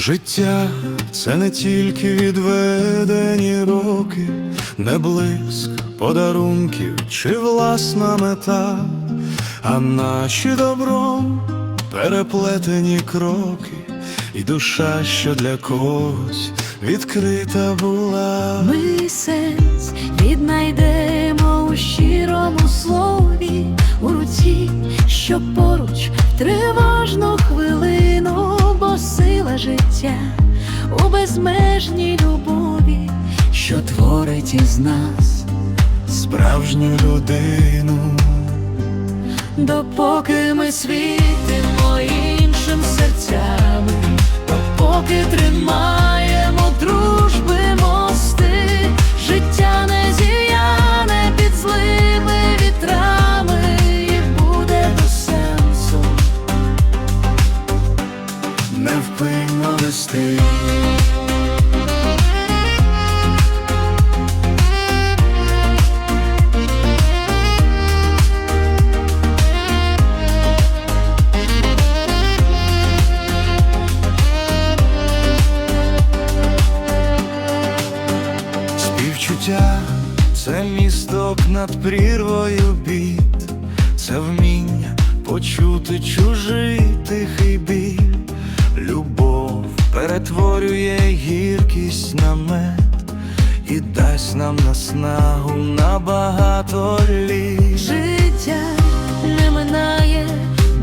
Життя це не тільки відведені роки, не блиск подарунків чи власна мета, а наші добром переплетені кроки, і душа, що для когось відкрита була. Ми сенс віднайдемо у щирому слові, у руці, що поруч тривожну хвилину, сила життя у безмежній любові, що творить із нас, Справжню людину, допоки ми світимо іншим серцями, допоки тримаємо невпинно. Співчуття це місток над прірвою бід, це вміння почути чужий перетворює гіркість на мед і дасть нам наснагу на багато літ. Життя не минає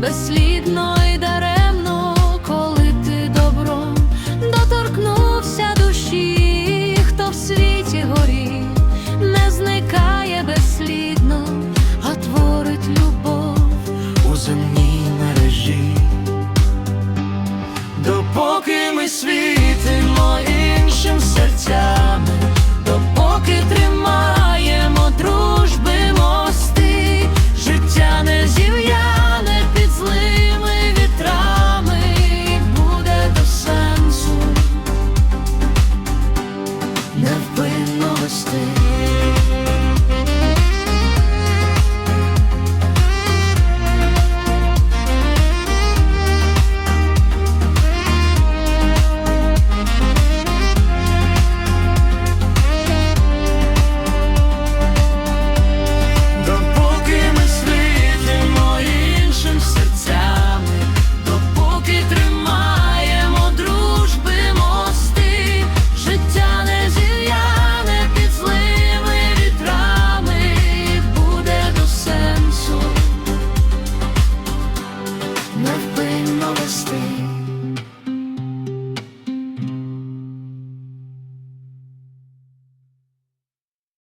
безслідно і даремно, коли ти добром доторкнувся душі, хто в світі горі не зникає безслідно, а творить любов. у земній мережі,